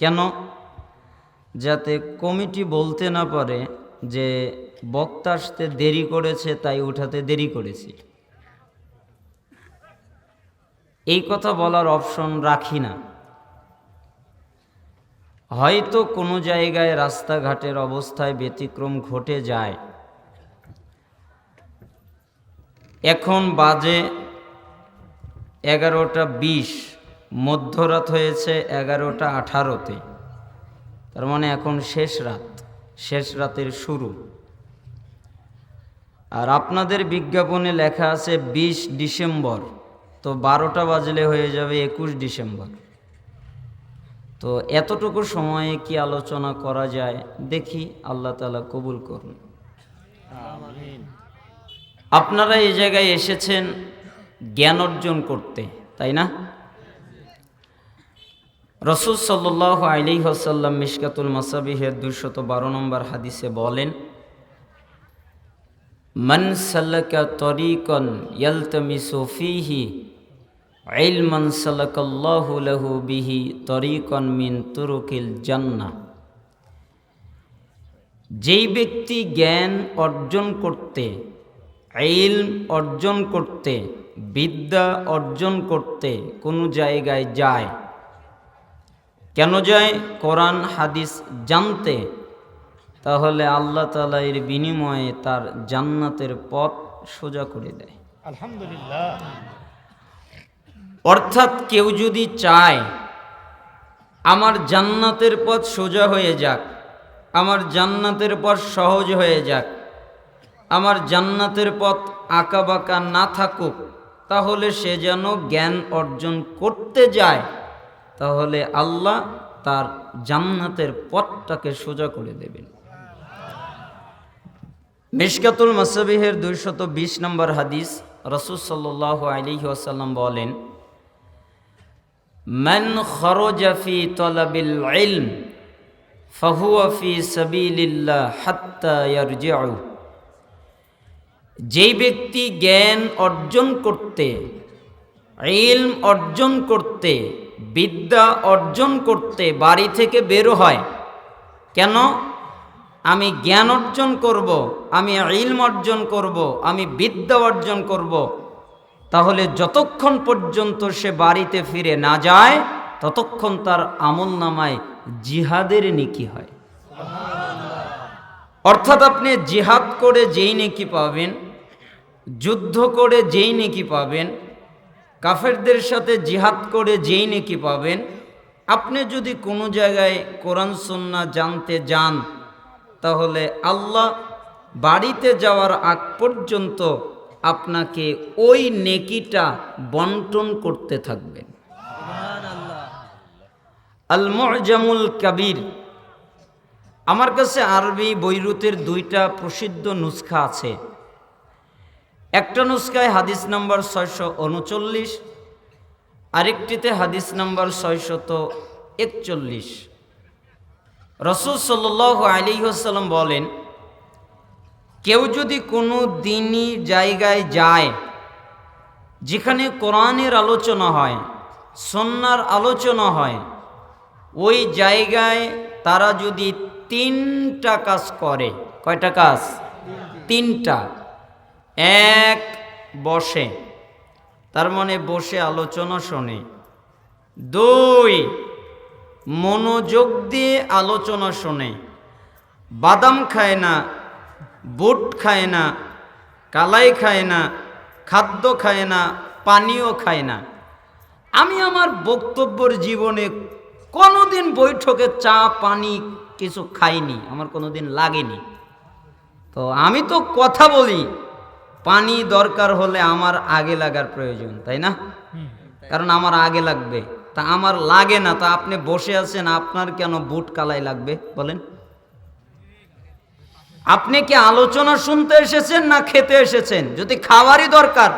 কেন? যাতে কমিটি বলতে না পারে যে বক্তা আসতে দেরি করেছে, তাই উঠাতে দেরি করেছি। এই কথা বলার অপশন রাখি না। হয়তো কোনো জায়গায় রাস্তাঘাটের অবস্থায় ব্যতিক্রম ঘটে যায়। এখন বাজে এগারোটা বিশ। মধ্যরাত হয়েছে এগারোটা আঠারোতে। তার মানে এখন শেষ রাত, শেষ রাতের শুরু। আর আপনাদের বিজ্ঞাপনে লেখা আছে বিশ ডিসেম্বর, তো বারোটা বাজলে হয়ে যাবে একুশ ডিসেম্বর। তো এতটুকু সময়ে কি আলোচনা করা যায়? দেখি আল্লাহ তালা কবুল করুন। আপনারা এই জায়গায় এসেছেন জ্ঞান অর্জন করতে, তাই না? রসুল সাল্লাহ আলি হাসাল্লাম মিশকাতুল মাসাবিহের দুশত বারো নম্বর হাদিসে বলেন, মন সাল্লাকা তরিকন ইয়ালতামিসু ফিহি ইলমান সাল্লাকাল্লাহু লাহু বিহি তরিকন মিন তুরুকিল জান্নাহ যেই ব্যক্তি জ্ঞান অর্জন করতে, ইলম অর্জন করতে, বিদ্যা অর্জন করতে কোনো জায়গায় যায় কেন যায় কোরআন হাদিস জানতে? তাহলে আল্লাহ তালা এর বিনিময়ে তার জান্নাতের পথ সোজা করে দেয়। আলহামদুলিল্লাহ। অর্থাৎ কেউ যদি চায় আমার জান্নাতের পথ সোজা হয়ে যাক আমার জান্নাতের পথ সহজ হয়ে যাক আমার জান্নাতের পথ আঁকা বাঁকা না থাকুক তাহলে সে যেন জ্ঞান অর্জন করতে যায়। তাহলে আল্লাহ তার জান্নাতের পথটাকে সোজা করে দেবেন। মিসকাতুল মাসাবিহের দুইশত বিশ নম্বর হাদিস রসুল সাল আলি ওসাল্লাম বলেন, মান খরজাফি তলাবিল ইলম ফাহুয়াফি সবিল্লা হাত্তায়ারজাউ যেই ব্যক্তি জ্ঞান অর্জন করতে, ইলম অর্জন করতে বিদ্যা অর্জন করতে বাড়ি থেকে বের হয়। কেন? আমি জ্ঞান অর্জন করব, আমি ইলম অর্জন করব, আমি বিদ্যা অর্জন করব। তাহলে যতক্ষণ পর্যন্ত সে বাড়িতে ফিরে না যায়, ততক্ষণ তার আমল নামায় জিহাদের নেকি হয়। অর্থাৎ আপনি জিহাদ করে যেই নেকি পাবেন, যুদ্ধ করে যেই নেকি পাবেন কাফেরদের সাথে জিহাদ করে যেই নেকি পাবেন, আপনি যদি কোনো জায়গায় কোরআন সন্না জানতে যান, তাহলে আল্লাহ বাড়িতে যাওয়ার আগ পর্যন্ত আপনাকে ওই নেকিটা বন্টন করতে থাকবেন। আল মুজামুল কাবির। আমার কাছে আরবি, বৈরুতের দুইটা প্রসিদ্ধ নুসখা আছে। একটা নুসখায় হাদিস নাম্বার ছয়শো উনচল্লিশ, আরেকটিতে হাদিস নাম্বার ছয়শত একচল্লিশ। রসুল সাল্ল আলী বলেন, কেউ যদি কোনো দিনই জায়গায় যায় যেখানে কোরআনের আলোচনা হয় সন্ন্যার আলোচনা হয়, ওই জায়গায় তারা যদি তিনটা কাজ করে, কয়টা কাজ? তিনটা। এক বসে। তার মানে বসে আলোচনা শোনে। দুই, মনোযোগ দিয়ে আলোচনা শোনে। বাদাম খায় না, বুট খায় না, কালাই খায় না, খাদ্য খায় না, পানীয় খায় না। আমি আমার বক্তব্যর জীবনে কোনোদিন বৈঠকে চা, পানি কিছু খাইনি, আমার কোনোদিন লাগেনি। তো আমি তো কথা বলি পানি দরকার হলে আমার আগে লাগার প্রয়োজন তাই না? কারণ আমার আগে লাগবে। তা আমার লাগে না তা আপনি বসে আছেন আপনার কেন বুট কালাই লাগবে? বলেন। আপনি কি আলোচনা শুনতে এসেছেন না খেতে এসেছেন? যদি খাওয়ারই দরকার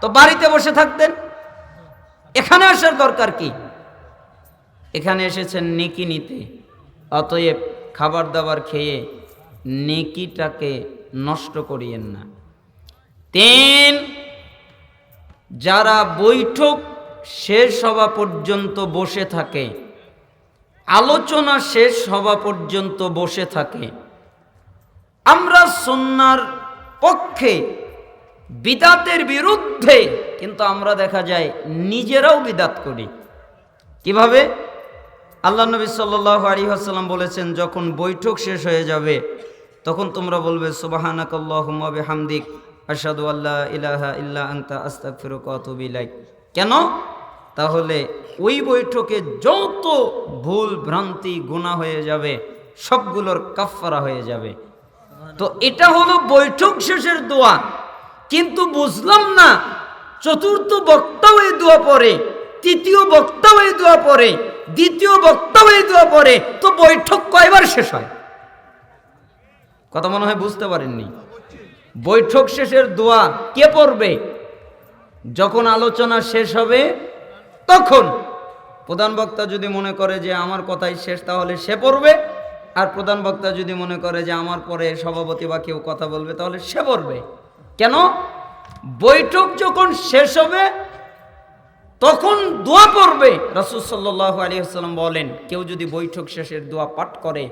তো বাড়িতে বসে থাকতেন। এখানে আসার দরকার কি? এখানে এসেছেন নেকি নিতে। অতএব খাবার দাবার খেয়ে নেকিটাকে নষ্ট করিয়েন না। তিন, যারা বৈঠক শেষ হওয়া পর্যন্ত বসে থাকে, আলোচনা শেষ হওয়া পর্যন্ত বসে থাকে, আমরা সন্ন্যার পক্ষে, বিদাতের বিরুদ্ধে, কিন্তু আমরা দেখা যায় নিজেরাও বিদাত করি। কীভাবে? আল্লাহ নবী সাল্লাহ আলী আসাল্লাম বলেছেন, যখন বৈঠক শেষ হয়ে যাবে, তখন তোমরা বলবে সুবাহানাকাল্লাহুম্মাবে হামদিক আসাদু আল্লাহ ইলাহা ইল্লা আংতা আস্তাক ফিরুকাতবিলাই কেন? তাহলে ওই বৈঠকে যত ভুল, ভ্রান্তি গুণা হয়ে যাবে, সবগুলোর কাফফারা হয়ে যাবে। তো এটা হলো বৈঠক শেষের দোয়া। কিন্তু বুঝলাম না, চতুর্থ বক্তাও এই দোয়া পরে তৃতীয় বক্তাও এই দোয়া পরে দ্বিতীয় বক্তাও এই দোয়া পড়ে, তো বৈঠক কয়বার শেষ হয়? কথা মনে হয় বুঝতে পারেননি। বৈঠক শেষের দোয়া কে পড়বে? যখন আলোচনা শেষ হবে, তখন প্রধান বক্তা যদি মনে করে যে আমার কথাই শেষ, তাহলে সে পড়বে। আর প্রধান বক্তা যদি মনে করে যে আমার পরে সভাপতি বা কেউ কথা বলবে, তাহলে সে পড়বে। কেন? বৈঠক যখন শেষ হবে, তখন দোয়া পড়বে। রসুল সাল্লাহ আলিয়াল্লাম বলেন, কেউ যদি বৈঠক শেষের দোয়া পাঠ করে,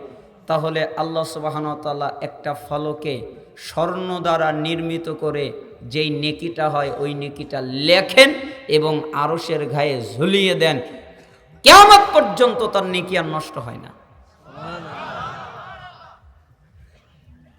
তাহলে আল্লাহ সুবাহানতাল্লাহ একটা ফলকে স্বর্ণ দ্বারা নির্মিত করে যেই নেকিটা হয়, ওই নেকিটা লেখেন এবং আরসের ঘায়ে ঝুলিয়ে দেন। কেমন পর্যন্ত তার নেকি আর নষ্ট হয় না।